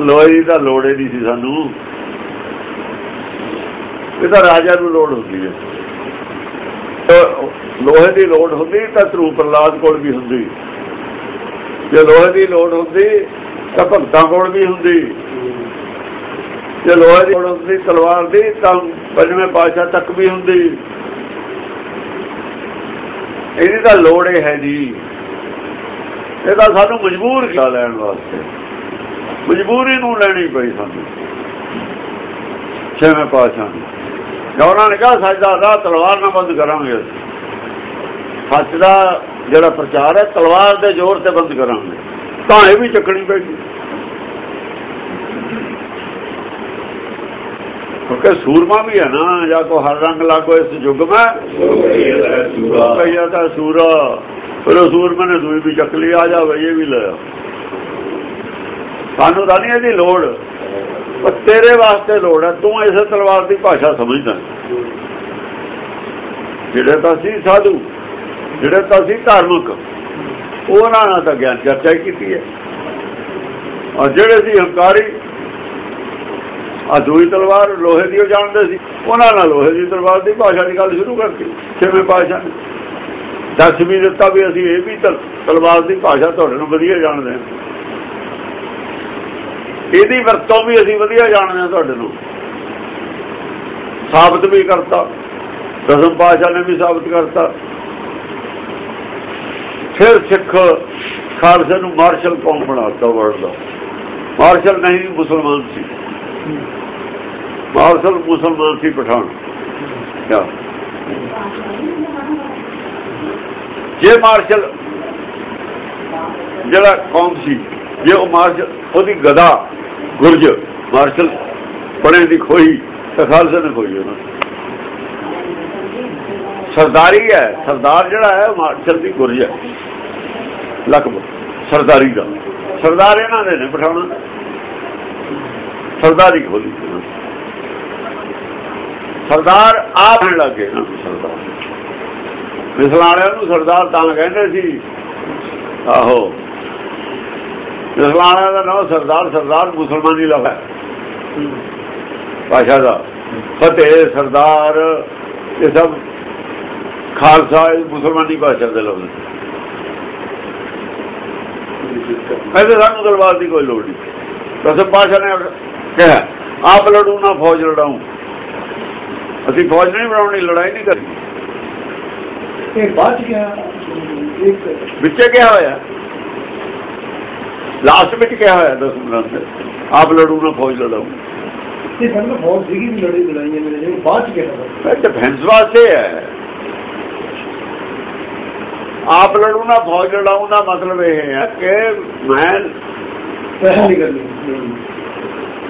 ਲੋਹੇ ਦੀ ਤਾਂ ਲੋੜ ਹੀ ਨਹੀਂ ਸੀ ਸਾਨੂੰ। ਇਹ ਤਾਂ ਰਾਜਾ ਨੂੰ ਲੋੜ ਹੁੰਦੀ ਹੈ। ਲੋਹੇ ਦੀ ਲੋੜ ਹੁੰਦੀ ਤਾਂ ਧਰੂ ਪ੍ਰਲਾਦ ਕੋਲ ਵੀ ਹੁੰਦੀ। ਜੇ ਲੋਹੇ ਦੀ ਲੋੜ ਹੁੰਦੀ ਤਾਂ ਭਗਤਾਂ ਕੋਲ ਵੀ ਹੁੰਦੀ। ਜੇ ਲੋਹੇ ਦੀ ਲੋੜ ਹੁੰਦੀ ਤਲਵਾਰ ਦੀ ਤਾਂ ਪੰਜਵੇਂ ਪਾਤਸ਼ਾਹ ਤੱਕ ਵੀ ਹੁੰਦੀ। ਇਹਦੀ ਤਾਂ ਲੋੜ ਹੀ ਹੈ ਜੀ। ਇਹਦਾ ਸਾਨੂੰ ਮਜਬੂਰ ਕੀਤਾ ਲੈਣ ਵਾਸਤੇ। ਮਜਬੂਰੀ ਨੂੰ ਲੈਣੀ ਪਈ ਸਾਨੂੰ। ਛੇਵੇਂ ਨੂੰ। ਜੇ ਉਹਨਾਂ ਨੇ ਕਿਹਾ ਸੱਚ ਦਾ ਰਾਹ ਤਲਵਾਰ ਨਾਲ ਬੰਦ ਕਰਾਂਗੇ ਸੱਚ ਦਾ ਜਿਹੜਾ ਪ੍ਰਚਾਰ ਹੈ ਤਲਵਾਰ ਦੇ ਜ਼ੋਰ ਤੇ ਬੰਦ ਕਰਾਂਗੇ। ਤਾਂ ਇਹ ਵੀ ਚੱਕਣੀ ਪੈਗੀ ਕਿਉਂਕਿ ਸੂਰਮਾ ਵੀ ਹੈ ਨਾ ਜਾਂ ਕੋ ਹਰ ਰੰਗ ਲਾਗੋ ਇਸ ਯੁੱਗ ਮੈਂ ਕਈਆ ਤਾਂ ਸੂਰਾ ਫਿਰ ਸੂਰਮਾ ਨੇ ਦੂਈ ਵੀ ਚੱਕ ਲਈ ਆ ਜਾ ਬਈ ਇਹ ਵੀ ਲੈ ਆ। ਸਾਨੂੰ ਤਾਂ ਨਹੀਂ ਇਹਦੀ ਲੋੜ। ਪਰ ਤੇਰੇ ਵਾਸਤੇ ਲੋੜ ਹੈ, ਤੂੰ ਇਸ ਤਲਵਾਰ ਦੀ ਭਾਸ਼ਾ ਸਮਝਦਾ। ਜਿਹੜੇ ਤਾਂ ਸੀ ਸਾਧੂ, ਜਿਹੜੇ ਤਾਂ ਸੀ ਧਾਰਮਿਕ, ਉਹਨਾਂ ਨਾਲ ਤਾਂ ਗਿਆਨ ਚਰਚਾ ਹੀ ਕੀਤੀ ਹੈ। ਔਰ ਜਿਹੜੇ ਸੀ ਹੰਕਾਰੀ ਆ ਦੂਈ ਤਲਵਾਰ ਲੋਹੇ ਦੀ ਉਹ ਜਾਣਦੇ ਸੀ। ਉਹਨਾਂ ਨਾਲ ਲੋਹੇ ਦੀ ਤਲਵਾਰ ਦੀ ਭਾਸ਼ਾ ਦੀ ਗੱਲ ਸ਼ੁਰੂ ਕਰਤੀ। ਛੇਵੇਂ ਪਾਸ਼ਾ ਨੇ। ਦੱਸ ਵੀ ਦਿੱਤਾ ਵੀ ਅਸੀਂ ਇਹ ਵੀ ਤਲਵਾਰ ਦੀ ਭਾਸ਼ਾ ਤੁਹਾਡੇ ਨੂੰ ਵਧੀਆ ਜਾਣਦੇ ਹਾਂ। ਇਹਦੀ ਵਰਤੋਂ ਵੀ ਅਸੀਂ ਵਧੀਆ ਜਾਣਦੇ ਹਾਂ ਤੁਹਾਡੇ ਨੂੰ ਸਾਬਤ ਵੀ ਕਰਤਾ। ਦਸਮ ਪਾਸ਼ਾ ਨੇ ਵੀ ਸਾਬਤ ਕਰਤਾ। ਫਿਰ ਸਿੱਖ ਖਾਲਸੇ ਨੂੰ ਮਾਰਸ਼ਲ ਕੌਮ ਬਣਾਤਾ ਵਰਲਡ ਦਾ। ਮਾਰਸ਼ਲ ਨਹੀਂ, ਮੁਸਲਮਾਨ ਸੀ। ਮਾਰਸ਼ਲ ਮੁਸਲਮਾਨ ਸੀ ਪਠਾਨ। ਜੇ ਮਾਰਸ਼ਲ ਜਿਹੜਾ ਕੌਮ ਸੀ, ਜੇ ਉਹ ਮਾਰਸ਼ਲ ਉਹਦੀ ਗਦਾ ਗੁਰਜ, ਮਾਰਸ਼ਲ ਬਣੇ ਦੀ ਖੋਈ, ਤਾਂ ਖਾਲਸੇ ਨੇ ਖੋਈ ਉਹਨਾਂ ਸਰਦਾਰੀ ਹੈ, ਸਰਦਾਰ ਜਿਹੜਾ ਹੈ ਮਾਰਸ਼ਲ ਦੀ ਗੁਰਜ ਹੈ। ਲਕਬ ਸਰਦਾਰੀ ਦਾ। ਸਰਦਾਰ ਇਹਨਾਂ ਦੇ ਨੇ ਪਠਾਉਣਾ ਸਰਦਾਰੀ ਖੋਲੀ। ਸਰਦਾਰ ਆਪ ਬਣ ਲੱਗੇ ਇਹਨਾਂ ਨੂੰ, ਸਰਦਾਰ। ਮਿਸਲ ਵਾਲਿਆਂ ਨੂੰ ਸਰਦਾਰ ਤਾਂ ਕਹਿੰਦੇ ਸੀ। ਆਹੋ। ਵਾਲਿਆਂ ਦਾ ਨਾਮ ਸਰਦਾਰ ਸਰਦਾਰ ਮੁਸਲਮਾਨੀ ਹੈ। ਭਾਸ਼ਾ ਦਾ। ਫਤਿਹ ਸਰਦਾਰ ਇਹ ਸਭ ਖਾਲਸਾ ਇਹ ਮੁਸਲਮਾਨੀ ਭਾਸ਼ਾ ਦੇ ਲਫ਼ਜ਼ ਕਹਿੰਦੇ ਸਾਨੂੰ ਤਲਵਾਰ ਦੀ ਕੋਈ ਲੋੜ ਨਹੀਂ। ਦਸਮ ਪਾਸ਼ਾ ਨੇ ਕਿਹਾ ਆਪ ਲੜੂ ਨਾ ਫੌਜ ਲੜਾਉ। ਅਸੀਂ ਫੌਜ ਨਹੀਂ ਬਣਾਉਣੀ ਲੜਾਈ ਨਹੀਂ ਕਰਨੀ। ਇਹ ਬਾਅਦ ਗਿਆ ਇੱਕ ਵਿੱਚੇ ਕਿਹਾ ਹੋਇਆ। ਲਾਸਟ ਵਿੱਚ ਕਿਹਾ ਹੋਇਆ ਦਸਮ ਗ੍ਰੰਥ ਦੇ। ਆਪ ਲੜੂ ਨਾ ਫੌਜ ਲੜਾਉ ਇਹ ਸਾਨੂੰ ਬਹੁਤ ਸੀਗੀ ਵੀ ਲੜੀ ਲੜਾਈਆਂ ਮੇਰੇ ਜਿਹੜੇ ਬਾਅਦ ਚ ਗਿਆ ਇਹ ਡਿਫੈਂਸ ਵਾਸਤੇ ਹੈ। ਆਪ ਲੜੂ ਨਾ ਫੌਜ ਲੜਾਉ ਦਾ ਮਤਲਬ ਇਹ ਹੈ ਕਿ ਮੈਂ ਪਹਿਲਾਂ ਨਹੀਂ ਕਰਨੀ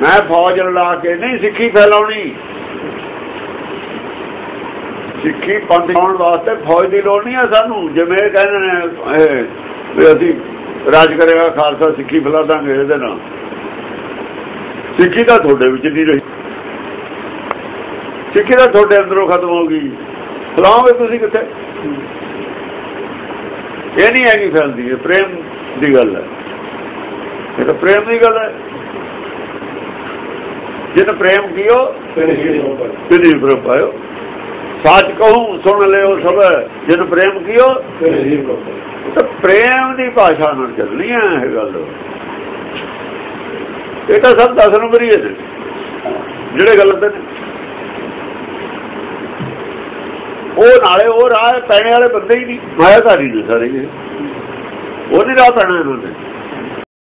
ਮੈਂ ਫੌਜ ਲੜਾ ਕੇ ਨਹੀਂ ਸਿੱਖੀ ਫੈਲਾਉਣੀ। ਸਿੱਖੀ ਪੰਥ ਲਾਉਣ ਵਾਸਤੇ ਫੌਜ ਦੀ ਲੋੜ ਨਹੀਂ ਹੈ ਸਾਨੂੰ। ਜਿਵੇਂ ਕਹਿੰਦੇ ਨੇ ਇਹ ਅਸੀਂ ਰਾਜ ਕਰੇਗਾ ਖਾਲਸਾ ਸਿੱਖੀ ਫੈਲਾ ਦਾਂਗੇ ਇਹਦੇ ਨਾਲ। ਸਿੱਖੀ ਤਾਂ ਤੁਹਾਡੇ ਵਿੱਚ ਨਹੀਂ ਰਹੀ। ਸਿੱਖੀ ਤਾਂ ਤੁਹਾਡੇ ਅੰਦਰੋਂ ਖਤਮ ਹੋ ਗਈ। ਫਲਾਓਗੇ ਤੁਸੀਂ ਕਿੱਥੇ? ਇਹ ਨਹੀਂ ਹੈਗੀ ਫੈਲਦੀ ਇਹ ਪ੍ਰੇਮ ਦੀ ਗੱਲ ਹੈ। ਇਹ ਤਾਂ ਪ੍ਰੇਮ ਦੀ ਗੱਲ ਹੈ। ਜਿਨ ਪ੍ਰੇਮ ਕੀਓ ਤਿਨੀ ਪ੍ਰਭ ਪਾਇਓ ਸੱਚ ਕਹੂੰ, ਸੁਣ ਲਿਓ ਸਭ। ਜਿਨ ਪ੍ਰੇਮ ਕੀਓ, ਤਾਂ ਪ੍ਰੇਮ ਦੀ ਭਾਸ਼ਾ ਨਾਲ ਚੱਲਣੀ ਹੈ ਇਹ ਗੱਲ। ਇਹ ਤਾਂ ਸਭ ਦਸ ਨੰਬਰੀ ਹੈ ਜਿਹੜੇ ਗਲਤ ਨੇ। ਉਹ ਨਾਲੇ ਉਹ ਰਾਹ ਪੈਣੇ ਵਾਲੇ ਬੰਦੇ ਹੀ ਨਹੀਂ। ਮਾਇਆਧਾਰੀ ਨੇ ਸਾਰੇ ਉਹ ਨਹੀਂ ਰਾਹ ਪੈਣਾ ਇਹਨਾਂ ਨੇ।